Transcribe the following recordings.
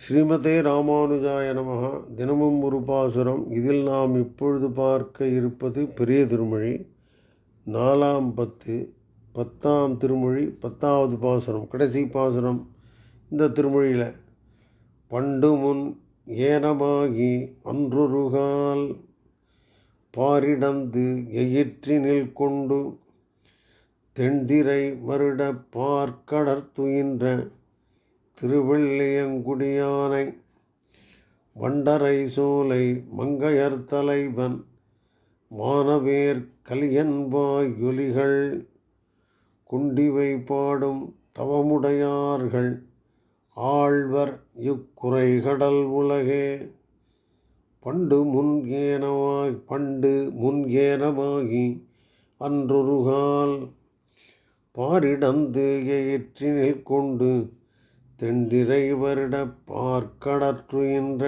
ஸ்ரீமதே ராமானுஜாய நமகா. தினமும் ஒரு பாசுரம். இதில் நாம் இப்பொழுது பார்க்க இருப்பது பெரிய திருமொழி. நாலாம் பத்து பத்தாம் திருமொழி பத்தாவது பாசுரம் கடைசி பாசுரம் இந்த திருமொழியில். பண்டு முன் ஏனமாகி அன்றுருகால் பாரிடந்து எயிற்றினில் கொண்டு தென்திரை வருட பார்க்கடற்துயின்ற திருவெள்ளியங்குடியானை வண்டரை சோலை மங்கையர் தலைவன் மானவேர் கலியன்பாயொலிகள் குண்டிவை பாடும் தவமுடையார்கள் ஆழ்வர் இக்குறைகடல் உலகே பண்டு முன்கேனவாய் பண்டு முன்கேனமாகி அன்றொருகால் பாரிடந்து எயிற்றினில் கொண்டு தென்திரை வருட பார்க்கடற்றுகின்ற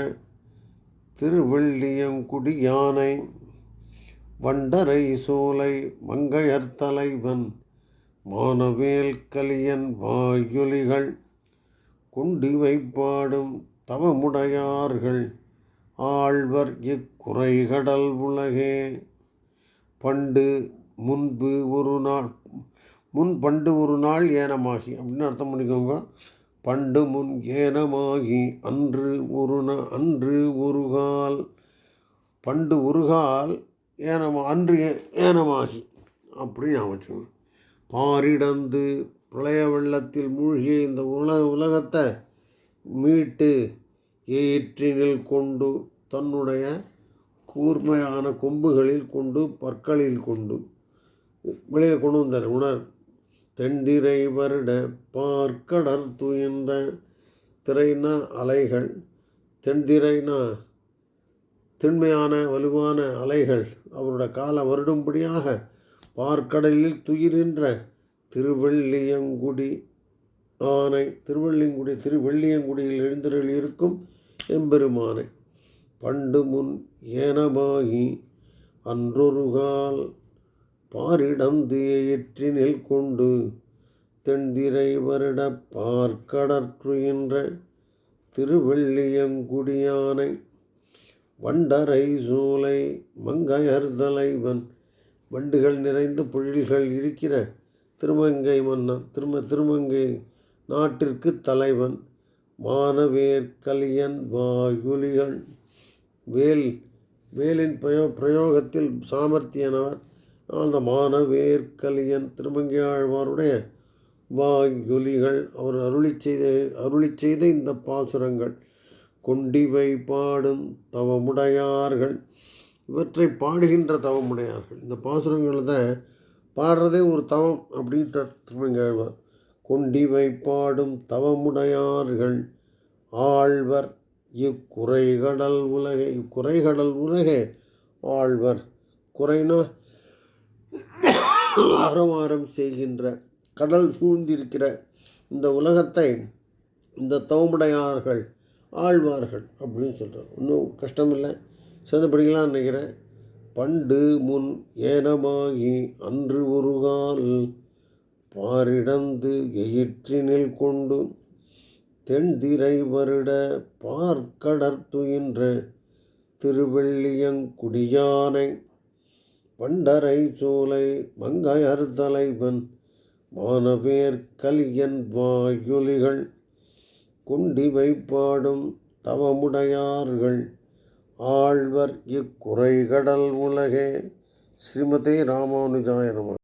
திருவெள்ளியங்குடியானை வண்டரை சோலை மங்கையர் தலைவன் மானவேல் கலியன் வாயொலிகள் குண்டிவை பாடும் தவமுடையார்கள் ஆழ்வர் இக்குறைகடல் உலகே. பண்டு முன்பு ஒரு நாள் முன் பண்டு ஒரு நாள் ஏனமாகி அப்படின்னு அர்த்தம் பண்ணிக்கோங்க. பண்டு முன் ஏனமாகி அன்று ஒரு ந அன்று ஒரு கால் பண்டு ஒரு கால் ஏனமா அன்று ஏனமாகி. அப்படி ஞாபகம் பாரிடந்து பிரளய வெள்ளத்தில் மூழ்கிய இந்த உலக உலகத்தை மீட்டு ஏற்றினில் கொண்டு தன்னுடைய கூர்மையான கொம்புகளில் கொண்டு பற்களில் கொண்டு வெளியில் கொண்டு வந்தார். உணர் தென்திரை வருட பார்க்கடற் துயர்ந்த திரைனா அலைகள் தென்திரைனா திண்மையான வலுவான அலைகள் அவரோட கால வருடும்படியாக பார்க்கடலில் துயிரின்ற திருவெள்ளியங்குடி ஆனை திருவள்ளியங்குடி திருவெள்ளியங்குடியில் எழுந்தருள் இருக்கும் எம்பெருமானை. பண்டு முன் ஏனமாகி பாரிடம் பாரிடந்து எயிற்றினில் கொண்டு தென்திரை வருட பார்க்கடற்றுகின்ற திருவள்ளியங்குடியானை வண்டரை சூலை மங்கையர் தலைவன் வண்டுகள் நிறைந்த பொழில்கள் இருக்கிற திருமங்கை மன்னன் திரும திருமங்கை நாட்டிற்கு தலைவன் மானவேர் கலியன் வாயுலிகள் வேல் வேலின் பிரயோ பிரயோகத்தில் சாமர்த்தியனவர் அந்த மானவேர் கலியன் ஆழ்வாருடைய வாயொலிகள் அவர் அருளி செய்த அருளி செய்த இந்த பாசுரங்கள் கொண்டிவை பாடும் தவமுடையார்கள். இவற்றை பாடுகின்ற தவமுடையார்கள். இந்த பாசுரங்களில் தான் பாடுறதே ஒரு தவம் அப்படின்ட்டு திருமங்கை ஆழ்வார். கொண்டிவை பாடும் தவமுடையார்கள் ஆழ்வர் இக்குறைகடல் உலகே இக்குறைகடல் உலகே ஆழ்வர் குறைனா ஆரவாரம் செய்கின்ற கடல் சூழ்ந்திருக்கிற இந்த உலகத்தை இந்த தவமுடையார்கள் ஆழ்வார்கள் அப்படின்னு சொல்கிறார் ஒன்றும் கஷ்டமில்லை. சேர்ந்து நினைக்கிறேன். பண்டு முன் ஏனமாகி அன்று ஒரு கால் பாரிடந்து எயிற்றினில் கொண்டு தென்திரை வருட பார்க்கடர்த்துகின்ற திருவெள்ளியங்குடியானை பண்டரை சோலை மங்கையர் தலைவன் மானவேர் கலியன் வாயுலிகள் குண்டி வைப்பாடும் தவமுடையார்கள் ஆழ்வர் இக்குறைகடல் உலகே. ஸ்ரீமதே ராமானுஜாய நம.